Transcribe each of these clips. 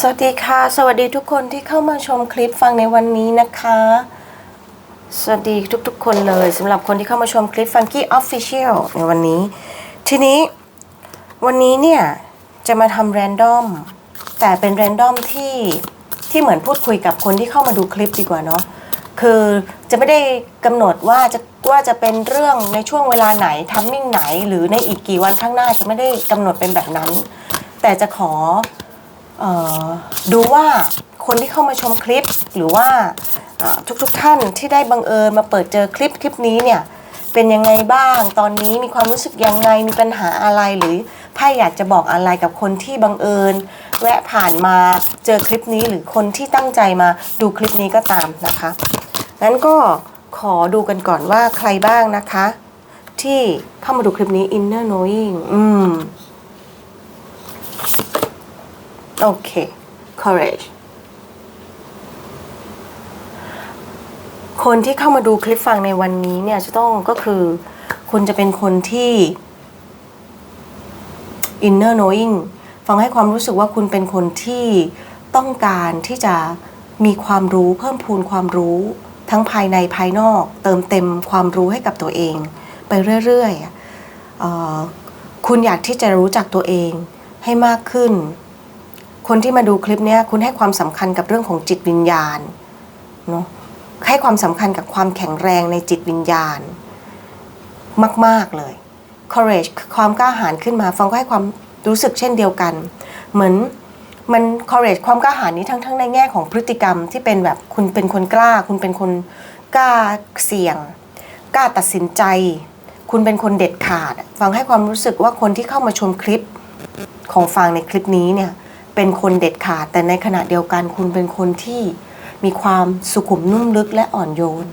สวัสดีค่ะ สวัสดีทุกคนที่เข้ามาชมคลิปฟังในวันนี้นะคะ สวัสดีทุกๆ คนเลยสำหรับคนที่เข้ามาชมคลิป Funky Official ในวันนี้ ทีนี้วันนี้เนี่ย จะมาทำแรนดอมแต่เป็นแรนดอมที่ที่เหมือนพูดคุยกับคนที่เข้ามาดูคลิปดีกว่าเนาะคือจะไม่ได้กำหนดว่าจะว่าจะเป็นเรื่องในช่วงเวลาไหนทัมมิ่งไหน หรือในอีกกี่วันข้างหน้าจะไม่ได้กำหนดเป็นแบบนั้น แต่จะขอเออ ดูว่าคนที่เข้ามาชมคลิป หรือว่าทุกๆท่านที่ได้บังเอิญมาเปิดเจอคลิปคลิปนี้เนี่ยเป็นยังไงบ้าง ตอนนี้มีความรู้สึกยังไงมีปัญหาอะไรหรือไพ่อยากจะบอกอะไรกับคนที่บังเอิญ แวะผ่านมาเจอคลิปนี้หรือคนที่ตั้งใจมาดูคลิปนี้ก็ตามนะคะงั้นก็ขอดูกันก่อนว่าใครบ้างนะคะ ที่เข้ามาดูคลิปนี้ inner knowing อืม โอเค courage คนที่เข้ามาดูคลิปฟังในวันนี้เนี่ยจะต้องก็คือคุณจะเป็นคนที่ inner knowing ฟังให้ความรู้สึกว่าคุณเป็นคนที่ต้องการที่จะมีความรู้เพิ่มพูนความรู้ ทั้งภายในภายนอก เติมเต็มความรู้ให้กับตัวเอง ไปเรื่อยๆออคุณอยากที่จะรู้จักตัวเองให้มากขึ้น คนที่มาดูคลิปเนี้ยคุณให้ความสำคัญกับเรื่องของจิตวิญญาณเนาะให้ความสำคัญกับความแข็งแรงในจิตวิญญาณ มาก ๆเลย courage คือความกล้าหาญขึ้นมาฟังก็ให้ความรู้สึกเช่นเดียวกัน เหมือนมัน courage ความกล้าหาญนี้ทั้งทั้งในแง่ของพฤติกรรมที่เป็นแบบคุณเป็นคนกล้า คุณเป็นคนกล้าเสี่ยงกล้าตัดสินใจ คุณเป็นคนเด็ดขาด ฟังให้ความรู้สึกว่าคนที่เข้ามาชมคลิปของฟังในคลิปนี้เนี่ย เป็นคนเด็ดขาด แต่ในขณะเดียวกันคุณเป็นคนที่มีความสุขุมนุ่มลึกและอ่อนโยน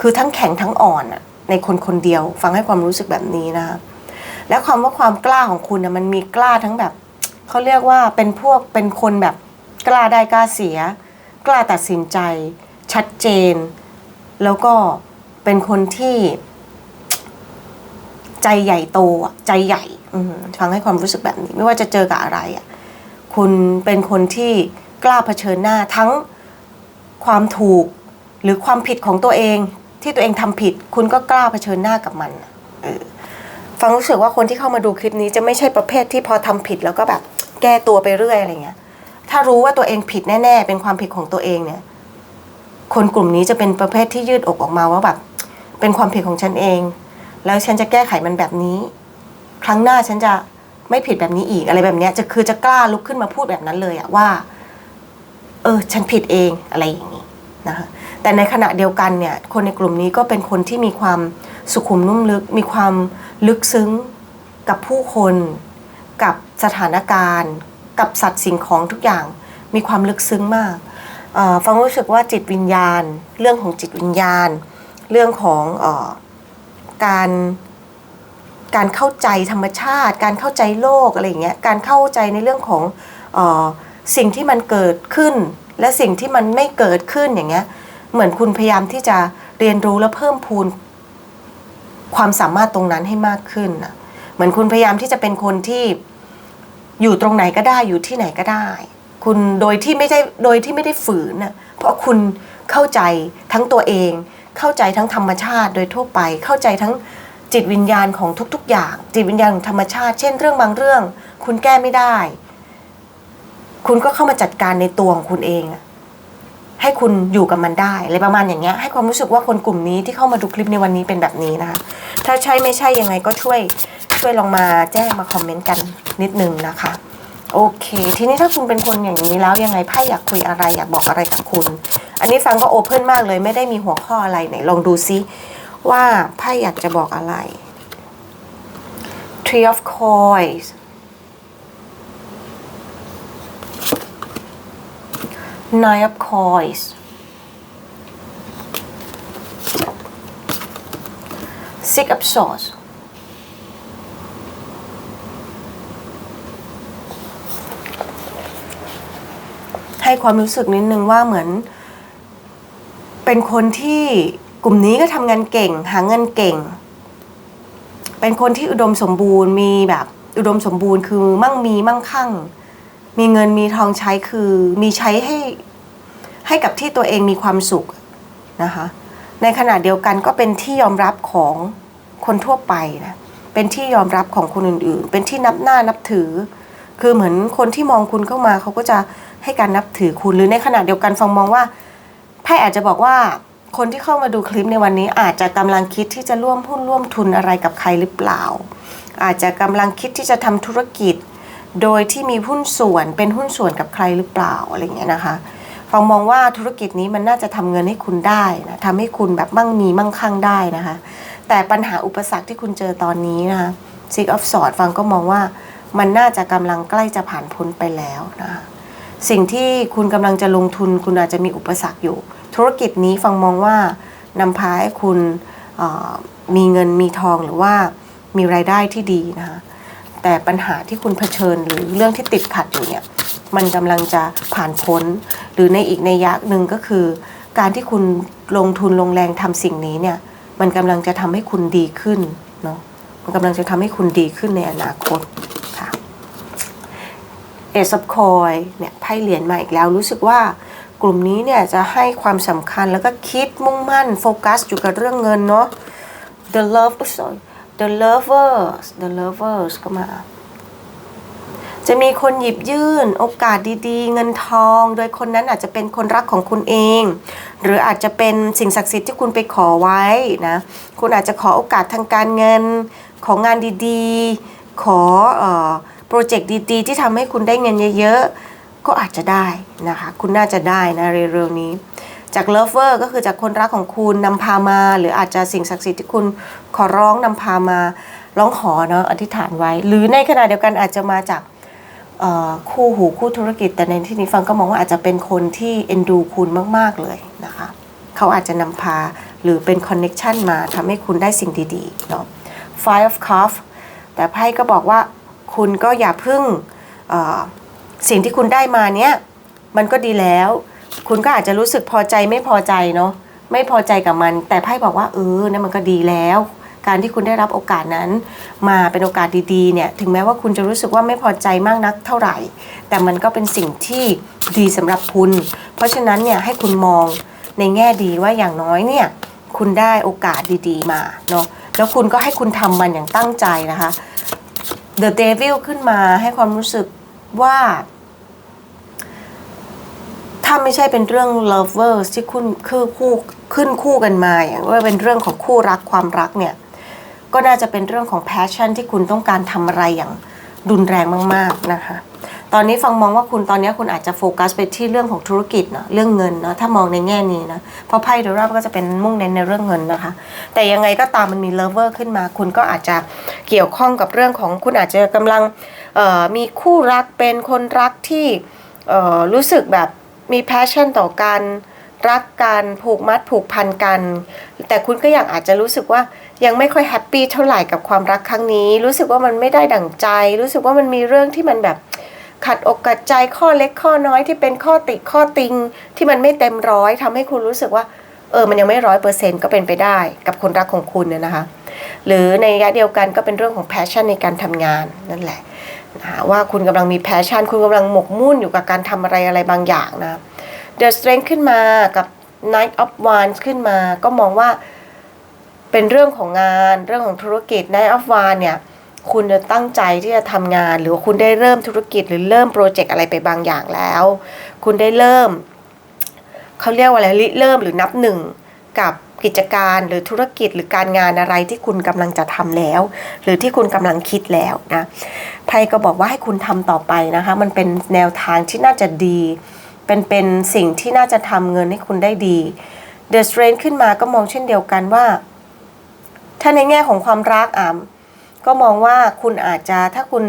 คือทั้งแข็งทั้งอ่อนอะในคนคนเดียว ฟังให้ความรู้สึกแบบนี้นะคะและความว่าความกล้าของคุณนะมันมีกล้าทั้งแบบเขาเรียกว่าเป็นพวกเป็นคนแบบกล้าได้กล้าเสีย กล้าตัดสินใจ ชัดเจน แล้วก็เป็นคนที่ใจใหญ่โตใจใหญ่ฟังให้ความรู้สึกแบบนี้ ไม่ว่าจะเจอกับอะไรอะ คุณเป็นคนที่กล้าเผชิญหน้าทั้งความถูกหรือความผิดของตัวเอง ที่ตัวเองทำผิด คุณก็กล้าเผชิญหน้ากับมันฟังรู้สึกว่าคนที่เข้ามาดูคลิปนี้จะไม่ใช่ประเภทที่พอทำผิดแล้วก็แบบแก้ตัวไปเรื่อยอะไรเงี้ย ถ้ารู้ว่าตัวเองผิดแน่ ๆ เป็นความผิดของตัวเองเนี่ย คนกลุ่มนี้จะเป็นประเภทที่ยืดอกออกมาว่าแบบ เป็นความผิดของฉันเอง แล้วฉันจะแก้ไขมันแบบนี้ ครั้งหน้าฉันจะ ไม่ผิดแบบนี้อีกอะไรแบบเนี้ยจะคือจะกล้าลุกขึ้นมาพูดแบบนั้นเลยอะว่า เออ ฉันผิดเองอะไรอย่างนี้นะคะแต่ในขณะเดียวกันเนี่ย คนในกลุ่มนี้ก็เป็นคนที่มีความสุขุมนุ่มลึก มีความลึกซึ้งกับผู้คน กับสถานการณ์ กับสัตว์สิ่งของทุกอย่าง มีความลึกซึ้งมากออฟังรู้สึกว่าจิตวิญญาณ เรื่องของจิตวิญญาณ เรื่องของออการ การเข้าใจธรรมชาติ การเข้าใจโลกอะไรอย่างเงี้ยการเข้าใจในเรื่องของเออสิ่งที่มันเกิดขึ้น และสิ่งที่มันไม่เกิดขึ้นอย่างเงี้ยเหมือนคุณพยายามที่จะเรียนรู้และเพิ่มพูนความสามารถตรงนั้นให้มากขึ้นนะเหมือนคุณพยายามที่จะเป็นคนที่อยู่ตรงไหนก็ได้อยู่ที่ไหนก็ได้ คุณโดยที่ไม่ได้โดยที่ไม่ได้ฝืนนะเพราะคุณเข้าใจทั้งตัวเอง เข้าใจทั้งธรรมชาติโดยทั่วไปเข้าใจทั้ง จิตวิญญาณของทุกๆ อย่าง จิตวิญญาณของธรรมชาติ เช่นเรื่องบางเรื่อง คุณแก้ไม่ได้ คุณก็เข้ามาจัดการในตัวของคุณเอง ให้คุณอยู่กับมันได้อะไรประมาณอย่างเงี้ย ให้ความรู้สึกว่าคนกลุ่มนี้ที่เข้ามาดูคลิปในวันนี้เป็นแบบนี้นะคะ ถ้าใช่ไม่ใช่ยังไงก็ช่วยช่วยลองมาแจ้งมาคอมเมนต์กันนิดนึงนะคะโอเค ทีนี้ถ้าคุณเป็นคนอย่างนี้แล้วยังไงไพ่อยากคุยอะไรอยากบอกอะไรกับคุณ อันนี้ฟังก็โอเพ่นมากเลยไม่ได้มีหัวข้ออะไรไหนลองดูซิ ว่าไพ่อยากจะบอกอะไร Three of Coins Nine of Coins Six of Swords ให้ความรู้สึกนิดนึงว่าเหมือน เป็นคนที่ กลุ่มนี้ก็ทำงานเก่ง หาเงินเก่ง เป็นคนที่อุดมสมบูรณ์มีแบบอุดมสมบูรณ์คือมั่งมีมั่งคั่ง มีเงินมีทองใช้คือมีใช้ให้ให้กับที่ตัวเองมีความสุขนะคะ ในขณะเดียวกันก็เป็นที่ยอมรับของคนทั่วไปนะเป็นที่ยอมรับของคนอื่นๆ เป็นที่นับหน้านับถือ คือเหมือนคนที่มองคุณเข้ามาเขาก็จะให้การนับถือคุณหรือในขณะเดียวกันฟังมองว่าไพ่อาจจะบอกว่า คนที่เข้ามาดูคลิปในวันนี้อาจจะกำลังคิดที่จะร่วมหุ้นร่วมทุนอะไรกับใครหรือเปล่า อาจจะกำลังคิดที่จะทำธุรกิจ โดยที่มีหุ้นส่วนเป็นหุ้นส่วนกับใครหรือเปล่าอะไรเงี้ยนะคะฟังมองว่าธุรกิจนี้มันน่าจะทำเงินให้คุณได้นะทำให้คุณแบบมั่งมีมั่งคั่งได้นะคะ แต่ปัญหาอุปสรรคที่คุณเจอตอนนี้นะคะ Six of Swords ฟังก็มองว่ามันน่าจะกำลังใกล้จะผ่านพ้นไปแล้วนะคะสิ่งที่คุณกำลังจะลงทุนคุณอาจจะมีอุปสรรคอยู่ ธุรกิจนี้ฟังมองว่านำพาให้คุณมีเงินมีทองหรือว่ามีรายได้ที่ดีนะคะแต่ปัญหาที่คุณเผชิญหรือเรื่องที่ติดขัดอยู่เนี่ยมันกำลังจะผ่านพ้น หรือในอีกในยยะหนึ่งก็คือ การที่คุณลงทุนลงแรงทำสิ่งนี้เนี่ยมันกำลังจะทำให้คุณดีขึ้นเนาะมันกำลังจะทำให้คุณดีขึ้นในอนาคตค่ะเอซับคอยเนี่ยไพ่เหรียญมาอีกแล้วรู้สึกว่า กลุ่มนี้เนี่ยจะให้ความสำคัญแล้วก็คิดมุ่งมั่นโฟกัสอยู่กับเรื่องเงินเนาะ the love sorry the lovers the lovers ก็มา จะมีคนหยิบยื่นโอกาสดีๆ เงินทอง โดยคนนั้นอาจจะเป็นคนรักของคุณเอง หรืออาจจะเป็นสิ่งศักดิ์สิทธิ์ที่คุณไปขอไว้นะ คุณอาจจะขอโอกาสทางการเงิน ของงานดีๆ ขอโปรเจกต์ดีๆ ที่ทำให้คุณได้เงินเยอะๆ ก็อาจจะได้นะคะ คุณน่าจะได้นะเร็วๆนี้ จากเลิฟเวอร์ก็คือจากคนรักของคุณนำพามา หรืออาจจะสิ่งศักดิ์สิทธิ์ที่คุณขอร้องนำพามาร้องขอเนาะอธิษฐานไว้ หรือในขณะเดียวกันอาจจะมาจากคู่หูคู่ธุรกิจ แต่ในที่นี้ฟังก็มองว่าอาจจะเป็นคนที่เอ็นดูคุณมาก ๆ เลยนะคะ เขาอาจจะนำพาหรือเป็นคอนเน็ชันมาทำให้คุณได้สิ่งดีๆเนาะ Five of Cups แต่ไพ่ก็บอกว่าคุณก็อย่าพึ่งอ สิ่งที่คุณได้มาเนี้ยมันก็ดีแล้ว คุณก็อาจจะรู้สึกพอใจไม่พอใจเนาะไม่พอใจกับมัน แต่ไพ่บอกว่าเออเนี่ยมันก็ดีแล้ว การที่คุณได้รับโอกาสนั้น มาเป็นโอกาสดีๆเนี่ยถึงแม้ว่าคุณจะรู้สึกว่าไม่พอใจมากนักเท่าไหร่ แต่มันก็เป็นสิ่งที่ดีสำหรับคุณ เพราะฉะนั้นเนี่ยให้คุณมองในแง่ดีว่าอย่างน้อยเนี่ยคุณได้โอกาสดีๆมาเนาะแล้วคุณก็ให้คุณทำมันอย่างตั้งใจนะคะ The Devil ขึ้นมาให้ความรู้สึกว่า ถ้าไม่ใช่เป็นเรื่อง lovers ที่คุณคือคู่ขึ้นคู่กันมาอย่างว่าเป็นเรื่องของคู่รักความรักเนี่ยก็น่าจะเป็นเรื่องของ passion ที่คุณต้องการทำอะไรอย่างรุนแรงมาก ๆ นะคะ ตอนนี้ฟังมองว่าคุณตอนนี้คุณอาจจะโฟกัสไปที่เรื่องของธุรกิจเนาะเรื่องเงินเนาะถ้ามองในแง่นี้นะเพราะไพ่เดราก็จะเป็นมุ่งเน้นในเรื่องเงินนะคะ แต่ยังไงก็ตามมันมี lover ขึ้นมา คุณก็อาจจะเกี่ยวข้องกับเรื่องของคุณอาจจะกำลังมีคู่รักเป็นคนรักที่รู้สึกแบบ มี passion ต่อกัน รักกันผูกมัดผูกพันกัน แต่คุณก็ยังอาจจะรู้สึกว่ายังไม่ค่อยแฮปปี้เท่าไหร่กับความรักครั้งนี้ รู้สึกว่ามันไม่ได้ดั่งใจ รู้สึกว่ามันมีเรื่องที่มันแบบขัดอกขัดใจข้อเล็กข้อน้อยที่เป็นข้อติข้อติง ที่มันไม่เต็มร้อยทำให้คุณรู้สึกว่า เออมันยังไม่ร้อยเปอร์เซ็นต์ก็เป็นไปได้กับคนรักของคุณเนี่ยนะคะ หรือในระยะเดียวกันก็เป็นเรื่องของแพชชั่นในการทำงานนั่นแหละ ว่าคุณกำลังมีแพชชั่น คุณกำลังหมกมุ่นอยู่กับการทำอะไรอะไรบางอย่างนะ The Strength ขึ้นมากับ Knight of Wands ขึ้นมา ก็มองว่าเป็นเรื่องของงานเรื่องของธุรกิจ Knight of Wands เนี่ยคุณจะตั้งใจที่จะทำงาน หรือว่าคุณได้เริ่มธุรกิจหรือเริ่มโปรเจกต์อะไรไปบางอย่างแล้ว คุณได้เริ่มเขาเรียกว่าอะไรริเริ่มหรือนับหนึ่งกับ กิจการหรือธุรกิจหรือการงานอะไรที่คุณกำลังจะทำแล้ว หรือที่คุณกำลังคิดแล้วนะไพ่ก็บอกว่าให้คุณทำต่อไปนะคะ มันเป็นแนวทางที่น่าจะดี เป็นเป็นสิ่งที่น่าจะทำเงินให้คุณได้ดี The Strength ขึ้นมาก็มองเช่นเดียวกันว่า ถ้าในแง่ของความรักอะก็มองว่าคุณอาจจะถ้าคุณ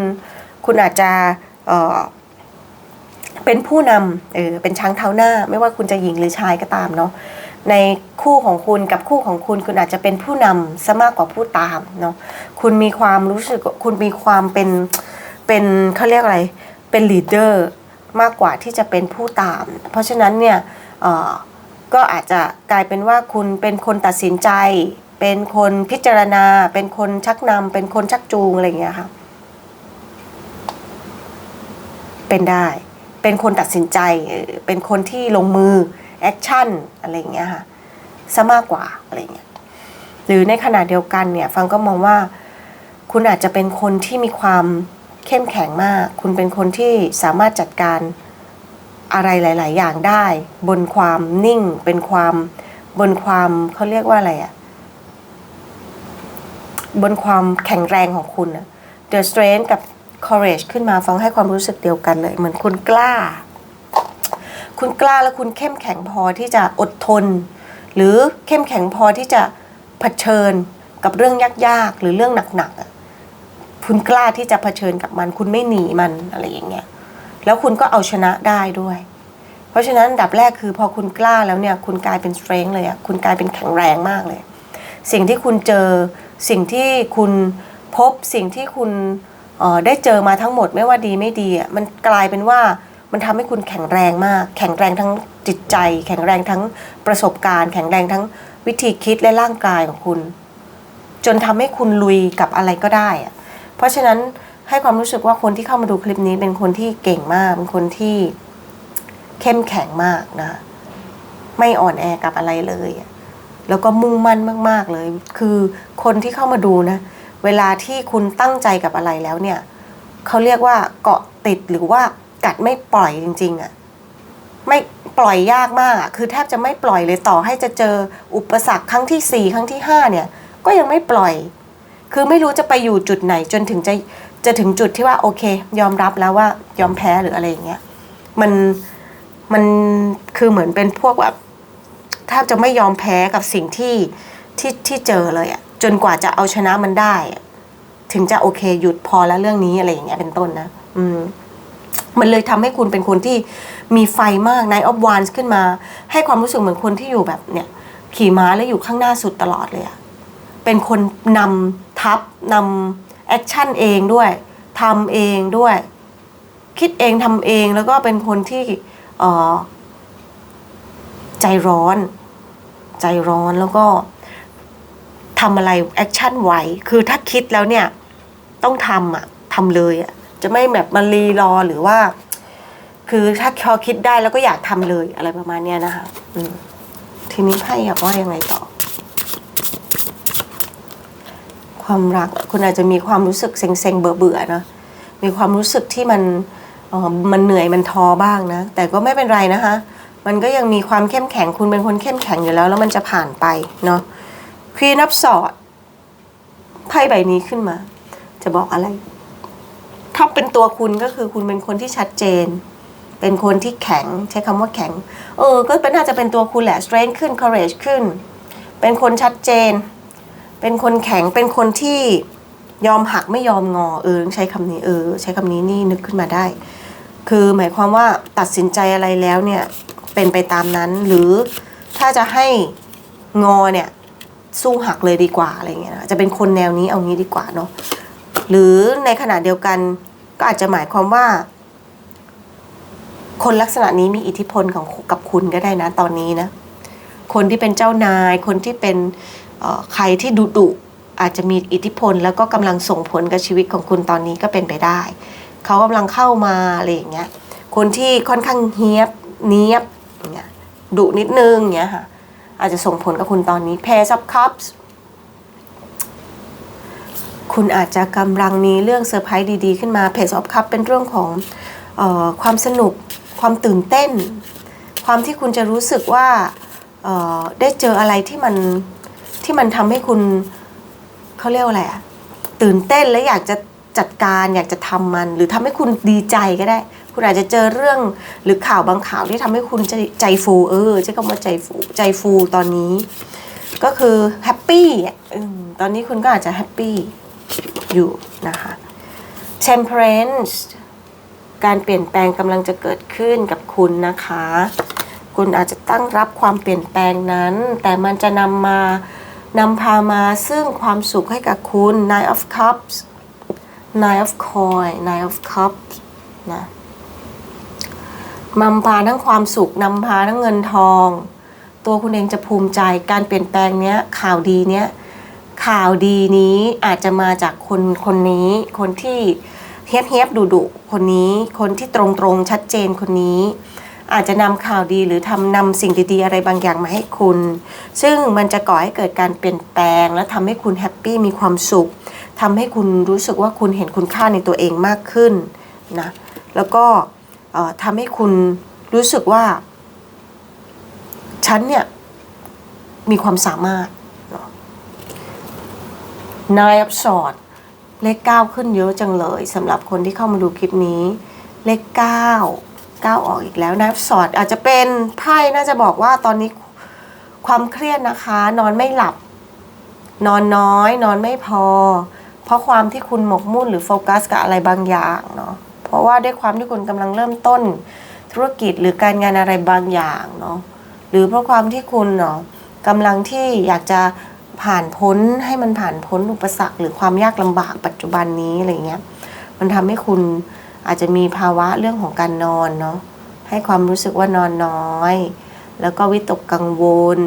คุณอาจจะเอ่อเป็นผู้นำเออเป็นช้างเท้าหน้า ไม่ว่าคุณจะหญิงหรือชายก็ตามเนาะ ในคู่ของคุณกับคู่ของคุณ คุณอาจจะเป็นผู้นำซะมากกว่าผู้ตามเนาะคุณมีความรู้สึกคุณมีความเป็นเป็นเขาเรียกอะไรเป็นลีดเดอร์มากกว่าที่จะเป็นผู้ตาม เพราะฉะนั้นเนี่ยเออก็อาจจะกลายเป็นว่าคุณเป็นคนตัดสินใจ เป็นคนพิจารณา เป็นคนชักนำเป็นคนชักจูงอะไรอย่างเงี้ยค่ะเป็นได้ เป็นคนตัดสินใจ เป็นคนที่ลงมือ แอคชั่นอะไรเงี้ยค่ะซะมากกว่าอะไรเงี้ยหรือในขณะเดียวกันเนี่ยฟังก็มองว่าคุณอาจจะเป็นคนที่มีความเข้มแข็งมาก คุณเป็นคนที่สามารถจัดการอะไรหลาย ๆ อย่างได้ บนความนิ่ง เป็นความบนความเขาเรียกว่าอะไรอะบนความแข็งแรงของคุณอะ The strength กับ courage ขึ้นมาฟังให้ความรู้สึกเดียวกันเลย เหมือนคุณกล้า คุณกล้าและคุณเข้มแข็งพอที่จะอดทน หรือเข้มแข็งพอที่จะเผชิญกับเรื่องยากๆ หรือเรื่องหนักๆคุณกล้าที่จะเผชิญกับมัน คุณไม่หนีมันอะไรอย่างเงี้ยแล้วคุณก็เอาชนะได้ด้วย เพราะฉะนั้นดับแรกคือพอคุณกล้าแล้วเนี่ยคุณกลายเป็น strength เลยอะคุณกลายเป็นแข็งแรงมากเลย สิ่งที่คุณเจอสิ่งที่คุณพบสิ่งที่คุณออได้เจอมาทั้งหมดไม่ว่าดีไม่ดีอะมันกลายเป็นว่า มันทำให้คุณแข็งแรงมาก แข็งแรงทั้งจิตใจ แข็งแรงทั้งประสบการณ์ แข็งแรงทั้งวิธีคิดและร่างกายของคุณ จนทำให้คุณลุยกับอะไรก็ได้อะเพราะฉะนั้นให้ความรู้สึกว่าคนที่เข้ามาดูคลิปนี้เป็นคนที่เก่งมากเป็นคนที่เข้มแข็งมากนะไม่อ่อนแอกับอะไรเลย แล้วก็มุ่งมั่นมาก ๆเลย คือคนที่เข้ามาดูนะ เวลาที่คุณตั้งใจกับอะไรแล้วเนี่ยเขาเรียกว่าเกาะติดหรือว่า กัดไม่ปล่อยจริง ๆอะไม่ปล่อยยากมากอะคือแทบจะไม่ปล่อยเลยต่อให้จะเจออุปสรรคครั้งที่สี่ครั้งที่ห้าเนี่ย ก็ยังไม่ปล่อย คือไม่รู้จะไปอยู่จุดไหนจนถึงจะจะถึงจุดที่ว่าโอเค ยอมรับแล้วว่ายอมแพ้หรืออะไรอย่างเงี้ยมันมันคือเหมือนเป็นพวกแบบแทบจะไม่ยอมแพ้กับสิ่งที่ที่ที่เจอเลยอะจนกว่าจะเอาชนะมันได้ ถึงจะโอเคหยุดพอแล้วเรื่องนี้อะไรอย่างเงี้ยเป็นต้นนะ อืม มันเลยทำให้คุณเป็นคนที่มีไฟมากในออฟวานขึ้นมา ให้ความรู้สึกเหมือนคนที่อยู่แบบเนี่ยขี่ม้าแล้วอยู่ข้างหน้าสุดตลอดเลยอะเป็นคนนำทัพนำแอคชั่นเองด้วยทำเองด้วย คิดเองทำเองแล้วก็เป็นคนที่เออใจร้อน ใจร้อนแล้วก็ทำอะไรแอคชั่นไวคือถ้าคิดแล้วเนี่ย ต้องทำอะทำเลยอะ จะไม่แบบมารีรอหรือว่า คือถ้าพอคิดได้แล้วก็อยากทำเลยอะไรประมาณเนี้ยนะคะอืมทีนี้ไพ่อยากว่ายังไงต่อ ความรักคุณอาจจะมีความรู้สึกเซ็งๆเบื่อๆเนอะมีความรู้สึกที่มันออมันเหนื่อยมันท้อบ้างนะ แต่ก็ไม่เป็นไรนะคะ มันก็ยังมีความเข้มแข็งคุณเป็นคนเข้มแข็งอยู่แล้ว แล้วมันจะผ่านไปเนาะควีนับสอดไพ่ใบนี้ขึ้นมา จะบอกอะไร ถ้าเป็นตัวคุณก็คือคุณเป็นคนที่ชัดเจน เป็นคนที่แข็งใช้คำว่าแข็ง เออ ก็เป็นน่าจะเป็นตัวคุณแหละ strength ขึ้น courage ขึ้น เป็นคนชัดเจน เป็นคนแข็ง เป็นคนที่ยอมหักไม่ยอมงอ เออ ใช้คำนี้เออ ใช้คำนี้นี่นึกขึ้นมาได้ คือหมายความว่าตัดสินใจอะไรแล้วเนี่ย เป็นไปตามนั้น หรือถ้าจะให้งอเนี่ยสู้หักเลยดีกว่าอะไรเงี้ยนะจะเป็นคนแนวนี้เอางี้ดีกว่าเนาะหรือในขณะเดียวกัน ก็อาจจะหมายความว่า คนลักษณะนี้มีอิทธิพลของกับคุณก็ได้นะตอนนี้นะ คนที่เป็นเจ้านาย คนที่เป็นใครที่ดุดุอาจจะมีอิทธิพล แล้วก็กำลังส่งผลกับชีวิตของคุณตอนนี้ก็เป็นไปได้ เขากำลังเข้ามาอะไรอย่างเงี้ย คนที่ค่อนข้างเฮียบเนียบอย่างเงี้ยดุนิดนึงอย่างเงี้ยค่ะอาจจะส่งผลกับคุณตอนนี้ Pairs of Cups คุณอาจจะกำลังมีเรื่องเซอร์ไพรส์ดีๆ ขึ้นมา Pairs of Cups เป็นเรื่องของออความสนุก ความตื่นเต้น ความที่คุณจะรู้สึกว่าได้เจออะไรที่มันที่มันทำให้คุณเขาเรียกว่าอะไรอะตื่นเต้นและอยากจะจัดการอยากจะทำมัน หรือทำให้คุณดีใจก็ได้ คุณอาจจะเจอเรื่องหรือข่าวบางข่าวที่ทำให้คุณใจใจฟูเออใช้คำว่าใจฟูใจฟูตอนนี้ ก็คือแฮปปี้ตอนนี้คุณก็อาจจะแฮปปี้ อยู่นะคะ temperance การเปลี่ยนแปลงกำลังจะเกิดขึ้นกับคุณนะคะ คุณอาจจะตั้งรับความเปลี่ยนแปลงนั้น แต่มันจะนำมานำพามาซึ่งความสุขให้กับคุณ Nine of Cups Nine of Coin Nine of Cups นะนำพาทั้งความสุขนำพาทั้งเงินทอง ตัวคุณเองจะภูมิใจการเปลี่ยนแปลงเนี้ยข่าวดีเนี้ย ข่าวดีนี้อาจจะมาจากคนคนนี้ คนที่เฮียบเฮียบดุดุคนนี้ คนที่ตรงตรงชัดเจนคนนี้ อาจจะนำข่าวดีหรือทำนำสิ่งดีๆ อะไรบางอย่างมาให้คุณ ซึ่งมันจะก่อให้เกิดการเปลี่ยนแปลง และทำให้คุณแฮปปี้มีความสุขทำให้คุณรู้สึกว่าคุณเห็นคุณค่าในตัวเองมากขึ้นนะแล้วก็ทำให้คุณรู้สึกว่าฉันเนี่ยมีความสามารถ Nine of Swords เลขเก้าขึ้นเยอะจังเลยสำหรับคนที่เข้ามาดูคลิปนี้ เลขเก้าเก้าออกอีกแล้ว Nine of Swords อาจจะเป็นไพ่น่าจะบอกว่าตอนนี้ความเครียดนะคะ นอนไม่หลับ นอนน้อย นอนไม่พอ เพราะความที่คุณหมกมุ่นหรือโฟกัสกับอะไรบางอย่างเนาะเพราะว่าด้วยความที่คุณกำลังเริ่มต้นธุรกิจหรือการงานอะไรบางอย่างเนาะหรือเพราะความที่คุณเนาะกำลังที่อยากจะ ผ่านพ้นให้มันผ่านพ้นอุปสรรค หรือความยากลำบากปัจจุบันนี้อะไรเงี้ย มันทำให้คุณอาจจะมีภาวะเรื่องของการนอนเนาะให้ความรู้สึกว่านอนน้อย แล้วก็วิตกกังวล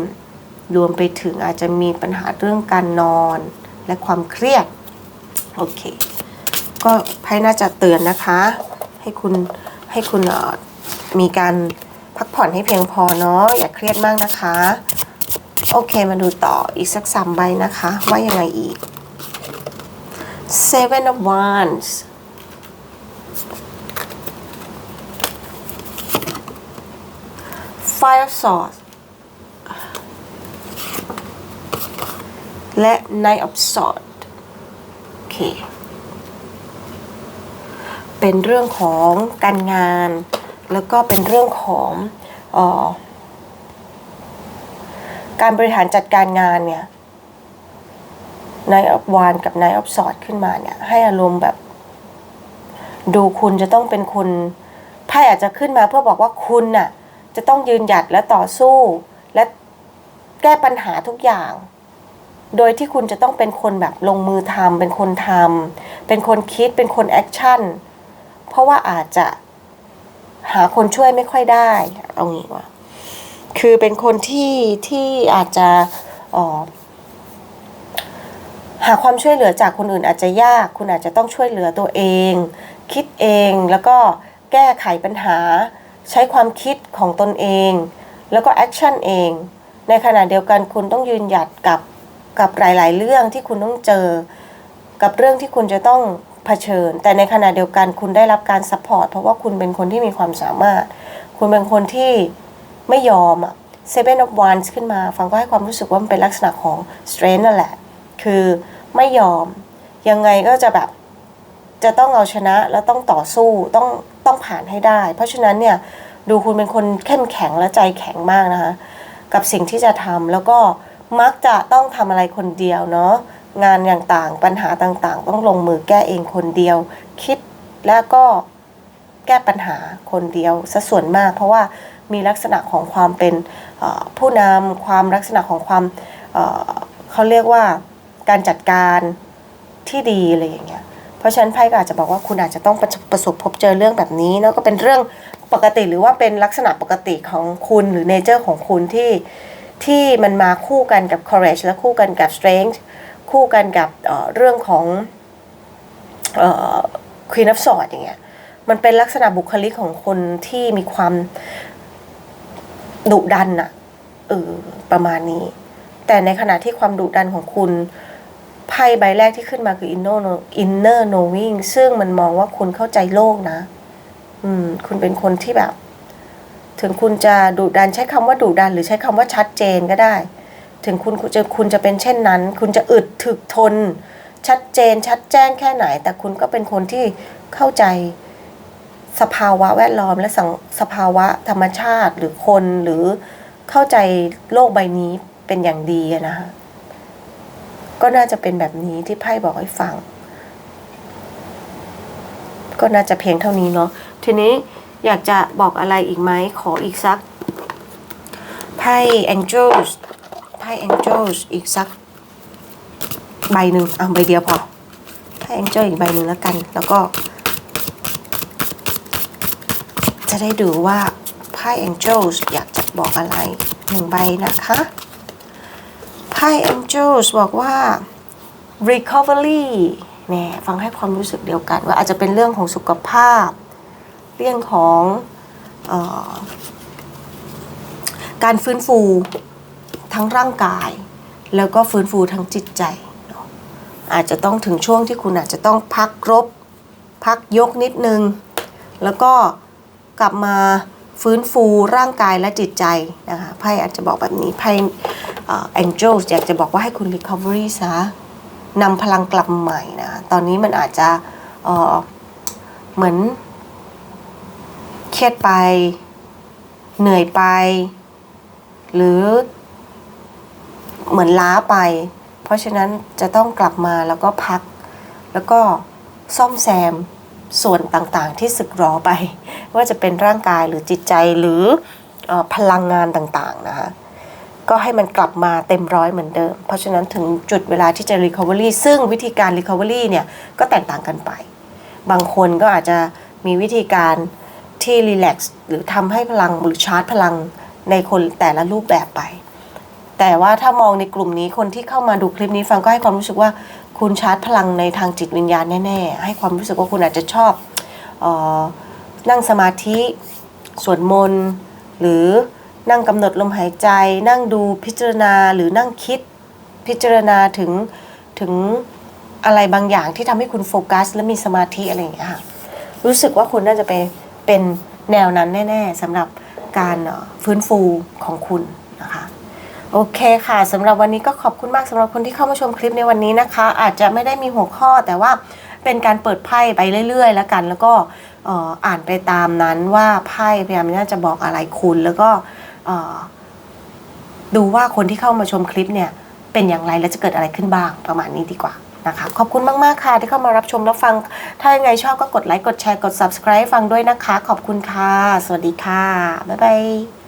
รวมไปถึงอาจจะมีปัญหาเรื่องการนอน และความเครียดโอเค ก็ไพ่น่าจะเตือนนะคะ ให้คุณให้คุณมีการพักผ่อนให้เพียงพอเนาะอย่าเครียดมากนะคะ โอเคมาดูต่ออีกสักสามใบนะคะ ว่ายังไงอีก Seven of Wands Five of Swords และ Knight of Swords โอเค เป็นเรื่องของการงาน แล้วก็เป็นเรื่องของเออ การบริหารจัดการงานเนี่ยนายอวานกับนายอฟสอดขึ้นมาเนี่ย ให้อารมณ์แบบ ดูคุณจะต้องเป็นคนไพ่อาจจะขึ้นมาเพื่อบอกว่าคุณน่ะ จะต้องยืนหยัดและต่อสู้ และแก้ปัญหาทุกอย่าง โดยที่คุณจะต้องเป็นคนแบบลงมือทำเป็นคนทำเป็นคนคิดเป็นคนแอคชั่นเพราะว่าอาจจะหาคนช่วยไม่ค่อยได้เอางี้ว่า คือเป็นคนที่ที่อาจจะออหาความช่วยเหลือจากคนอื่นอาจจะยาก คุณอาจจะต้องช่วยเหลือตัวเอง คิดเองแล้วก็แก้ไขปัญหา ใช้ความคิดของตนเอง แล้วก็แอคชั่นเอง ในขณะเดียวกันคุณต้องยืนหยัดกับกับหลาย ๆ เรื่องที่คุณต้องเจอ กับเรื่องที่คุณจะต้องเผชิญ แต่ในขณะเดียวกันคุณได้รับการซัพพอร์ตเพราะว่าคุณเป็นคนที่มีความสามารถ คุณเป็นคนที่ ไม่ยอมอะ Seven of Wands ขึ้นมา ฟังก็ให้ความรู้สึกว่ามันเป็นลักษณะของ strength นั่นแหละ คือไม่ยอม ยังไงก็จะแบบ จะต้องเอาชนะแล้วต้องต่อสู้ ต้องต้องผ่านให้ได้ เพราะฉะนั้นเนี่ย ดูคุณเป็นคนเข้มแข็งและใจแข็งมากนะคะ กับสิ่งที่จะทำแล้วก็มักจะต้องทำอะไรคนเดียวเนาะ งานอย่างต่างปัญหาต่างๆ ต้องลงมือแก้เองคนเดียว คิดแล้วก็แก้ปัญหาคนเดียวซะส่วนมาก เพราะว่า มีลักษณะของความเป็นผู้นำความลักษณะของความเเขาเรียกว่าการจัดการที่ดีอะไรอย่างเงี้ยเพราะฉะนั้นไพ่ก็อาจจะบอกว่าคุณอาจจะต้องประสบประสบพบเจอเรื่องแบบนี้เนาะก็เป็นเรื่องปกติหรือว่าเป็นลักษณะปกติของคุณหรือเนเจอร์ของคุณที่ที่มันมาคู่กันกับ courage และคู่กันกับ strength คู่กันกับเเรื่องของเอ่อ queen of swords อย่างเงี้ยมันเป็นลักษณะบุคลิกของคนที่มีความ ดุดันอะเออประมาณนี้ แต่ในขณะที่ความดุดันของคุณไพ่ใบแรกที่ขึ้นมาคือ inner inner knowing ซึ่งมันมองว่าคุณเข้าใจโลกนะ อืม คุณเป็นคนที่แบบ ถึงคุณจะดุดันใช้คำว่าดุดัน หรือใช้คำว่าชัดเจนก็ได้ ถึงคุณคุณจะคุณจะเป็นเช่นนั้น คุณจะอึดถึกทน ชัดเจนชัดแจ้งแค่ไหน แต่คุณก็เป็นคนที่เข้าใจ สภาวะแวดล้อมและสสภาวะธรรมชาติหรือคนหรือเข้าใจโลกใบนี้เป็นอย่างดีนะคะก็น่าจะเป็นแบบนี้ที่ไพ่บอกให้ฟัง ก็น่าจะเพียงเท่านี้เนาะทีนี้อยากจะบอกอะไรอีกไหมขออีกสักไพ่ Angels ไพ่ Angels อีกสักใบหนึ่งเอะใบเดียวพอไพ่ Angel อีกใบหนึ่งแล้วกัน แล้วก็ จะได้ดูว่าไพ่ Angels อยากจะบอกอะไรหนึ่งใบนะคะไพ่ Angels บอกว่า recovery แน่ฟังให้ความรู้สึกเดียวกัน ว่าอาจจะเป็นเรื่องของสุขภาพ เรื่องของออการฟื้นฟูทั้งร่างกาย แล้วก็ฟื้นฟูทั้งจิตใจอะอาจจะต้องถึงช่วงที่คุณอาจจะต้องพักรบ พักยกนิดนึง แล้วก็ กลับมาฟื้นฟูร่างกายและจิตใจนะคะไพ่อาจจะบอกแบบนี้ไพ่เอ่อ angels อยากจะบอกว่าให้คุณ recovery ซะนำพลังกลับใหม่นะตอนนี้มันอาจจะเเหมือน เครียดไป เหนื่อยไป หรือเหมือนล้าไป เพราะฉะนั้นจะต้องกลับมาแล้วก็พัก แล้วก็ซ่อมแซม ส่วนต่างๆที่สึกหรอไป ว่าจะเป็นร่างกายหรือจิตใจหรืออพลังงานต่างๆนะคะก็ให้มันกลับมาเต็มร้อยเหมือนเดิม เพราะฉะนั้นถึงจุดเวลาที่จะ recovery ซึ่งวิธีการ recovery เนี่ยก็แตกต่างกันไป บางคนก็อาจจะมีวิธีการที่รีแลกซ์หรือทำให้พลังหรือชาร์จพลังในคนแต่ละรูปแบบไป แต่ว่าถ้ามองในกลุ่มนี้คนที่เข้ามาดูคลิปนี้ฟังก็ให้ความรู้สึกว่า คุณชาร์จพลังในทางจิตวิญญาณแน่ๆ ให้ความรู้สึกว่าคุณอาจจะชอบออนั่งสมาธิสวดมนต์หรือนั่งกำหนดลมหายใจ นั่งดูพิจารณาหรือนั่งคิดพิจารณาถึงถึงอะไรบางอย่างที่ทำให้คุณโฟกัส และมีสมาธิอะไรอย่างเงี้ยค่ะรู้สึกว่าคุณน่าจะไปเป็นแนวนั้นแน่ ๆสำหรับการฟื้นฟูของคุณ โอเคค่ะสำหรับวันนี้ก็ขอบคุณมากสำหรับคนที่เข้ามาชมคลิปในวันนี้นะคะ อาจจะไม่ได้มีหัวข้อแต่ว่าเป็นการเปิดไพ่ไปเรื่อย ๆ แล้วกัน แล้วก็อ่ออ่านไปตามนั้นว่าไพ่พยายามน่าจะบอกอะไรคุณ แล้วก็ดูว่าคนที่เข้ามาชมคลิปเนี่ยเป็นอย่างไรและจะเกิดอะไรขึ้นบ้างประมาณนี้ดีกว่านะคะขอบคุณมาก ๆ ค่ะที่เข้ามารับชมรับฟัง ถ้ายังไงชอบก็กดไลค์กดแชร์กด subscribe ฟังด้วยนะคะ ขอบคุณค่ะ สวัสดีค่ะ บ๊ายบาย